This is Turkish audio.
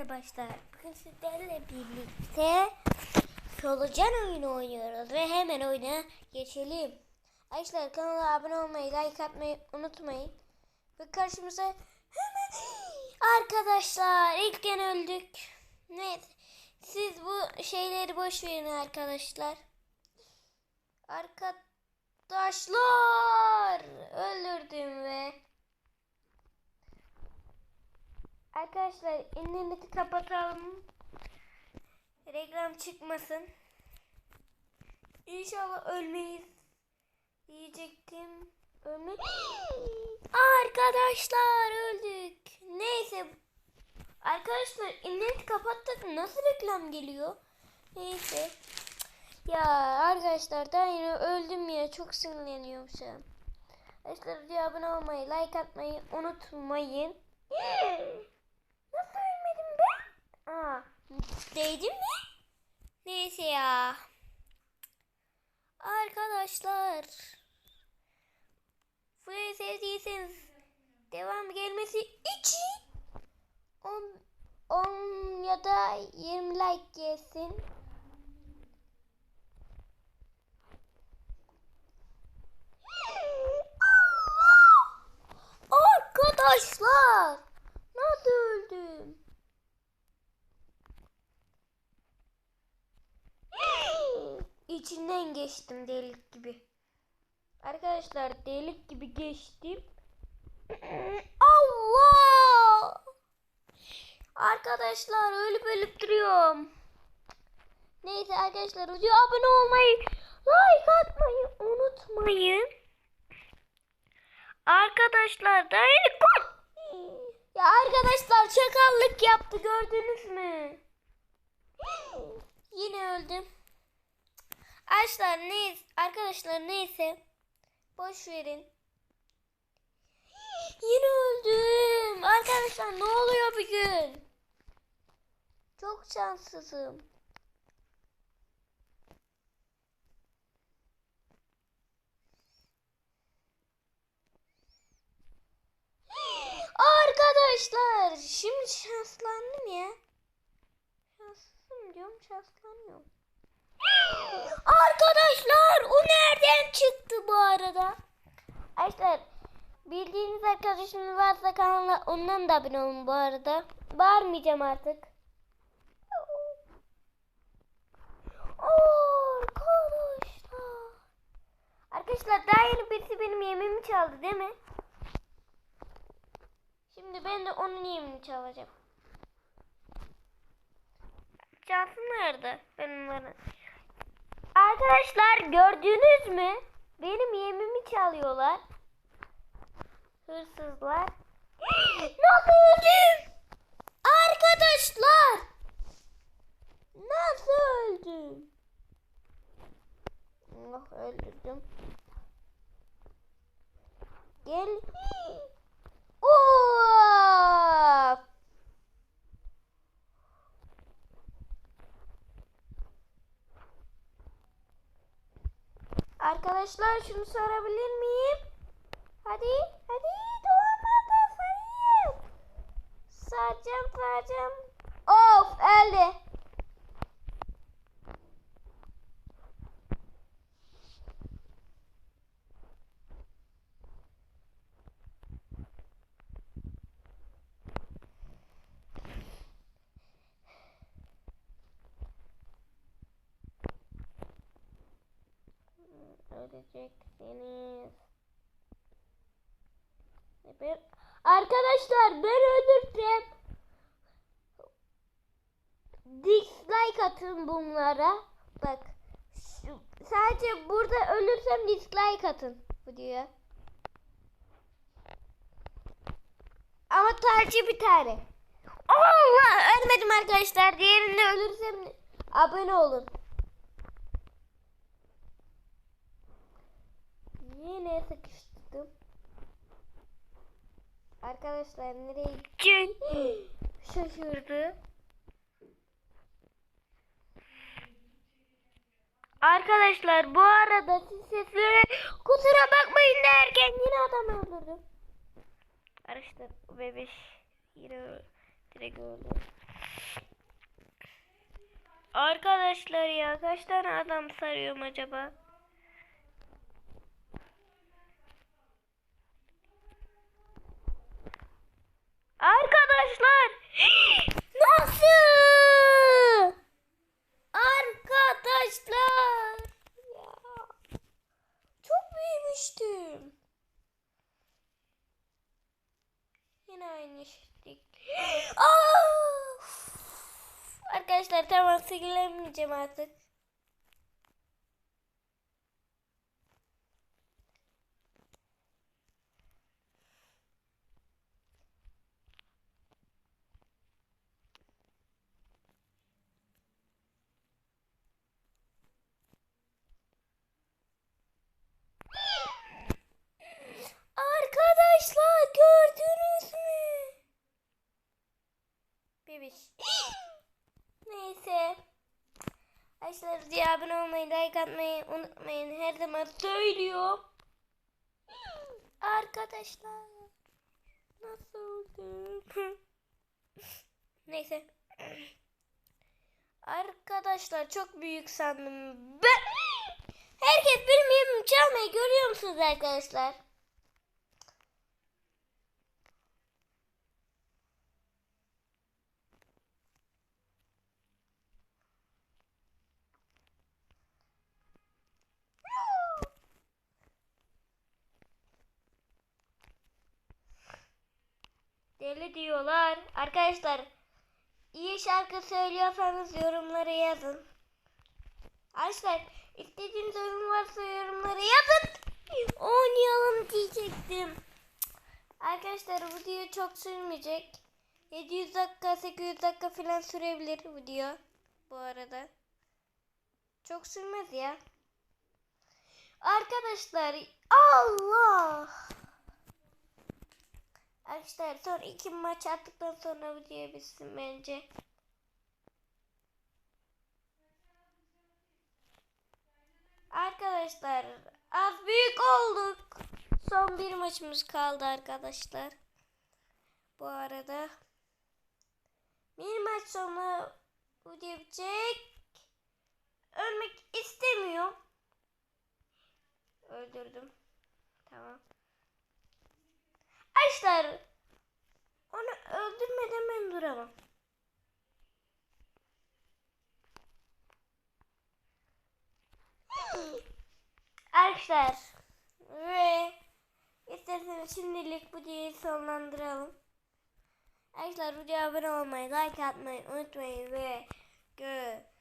arkadaşlar. Bugün sizlerle birlikte solucan oyunu oynuyoruz ve hemen oyuna geçelim. Arkadaşlar kanala abone olmayı, like atmayı unutmayın. Ve karşımıza hemen arkadaşlar ilkken öldük. Neyse siz bu şeyleri boş verin arkadaşlar. Arkadaşlar öldürdüm ve Arkadaşlar interneti kapatalım. Reklam çıkmasın. İnşallah ölmeyiz. Diyecektim. Ölme. Arkadaşlar öldük. Neyse. Arkadaşlar interneti kapattık. Nasıl reklam geliyor? Neyse. Ya arkadaşlar daha yine öldüm ya. Çok sinirleniyorum şu an. Arkadaşlar abone olmayı, like atmayı unutmayın. Değdim mi? Neyse ya. Arkadaşlar. Burayı sevdiyseniz devam gelmesi için 10, 10 ya da 20 like gelsin. Arkadaşlar. Nasıl öldüm? İçinden geçtim delik gibi. Arkadaşlar delik gibi geçtim. Allah! Arkadaşlar ölüp ölüp duruyorum. Neyse arkadaşlar video abone olmayı, like atmayı unutmayın. Arkadaşlar dayanık Ya arkadaşlar çakallık yaptı gördünüz mü? Yine öldüm. Arkadaşlar neyse, arkadaşlar neyse. Boş verin. Yine öldüm. Arkadaşlar ne oluyor bugün? Çok şanssızım. Arkadaşlar şimdi şanslandım ya. Şanslıyım diyorum şanslanıyorum. Arkadaşlar o nereden çıktı bu arada? Arkadaşlar bildiğiniz arkadaşınız varsa kanala ondan da abone olun bu arada. Bağırmayacağım artık. Arkadaşlar. Arkadaşlar daha yeni birisi benim yemeğimi çaldı değil mi? Şimdi ben de onun yemini çalacağım. Çalsın nerede? Ben onları. Arkadaşlar gördünüz mü? Benim yemimi çalıyorlar. Hırsızlar. Nasıl öldüm? Arkadaşlar. Nasıl öldüm? Allah öldürdüm. Gel. Arkadaşlar şunu sorabilir miyim? Hadi, hadi sayayım. Saracağım, saracağım. Of, öldü. Öleceksiniz. Ben... Arkadaşlar ben öldürdüm. Dislike atın bunlara. Bak. Sadece burada ölürsem dislike atın videoya. Ama sadece bir tane. Allah ölmedim arkadaşlar. Diğerinde ölürsem abone olun. Yine sıkıştım. Arkadaşlar nereye gideceğim? Şaşırdı. Arkadaşlar bu arada siz seslere kusura bakmayın derken yine adam öldürdüm. Arkadaşlar bebeş yine direkt öldü. Arkadaşlar ya kaç tane adam sarıyorum acaba? Arkadaşlar nasıl? Arkadaşlar ya çok büyümüştüm. Yine aynı şey. Of! Arkadaşlar tamam sinirlenmeyeceğim artık. Arkadaşlar gördünüz mü? Bebiş. Neyse. Arkadaşlar diye abone olmayı, like atmayı unutmayın. Her zaman söylüyorum. Arkadaşlar. Nasıldı? Neyse. Arkadaşlar çok büyük sandım. Ben... Herkes benim yerimi çalmayı görüyor musunuz arkadaşlar? Deli diyorlar. Arkadaşlar iyi şarkı söylüyorsanız yorumlara yazın. Arkadaşlar istediğiniz oyun varsa yorumlara yazın. Oynayalım diyecektim. Arkadaşlar bu video çok sürmeyecek. 700 dakika 800 dakika falan sürebilir video bu arada. Çok sürmez ya. Arkadaşlar Allah. Arkadaşlar son iki maç attıktan sonra videoyu bitsin bence. Arkadaşlar az büyük olduk. Son bir maçımız kaldı arkadaşlar. Bu arada bir maç sonra video bitecek. Ölmek istemiyorum. Öldürdüm. Tamam. Arkadaşlar onu öldürmeden ben duramam. Arkadaşlar ve isterseniz şimdilik bu videoyu sonlandıralım. Arkadaşlar videoya abone olmayı, like atmayı unutmayın ve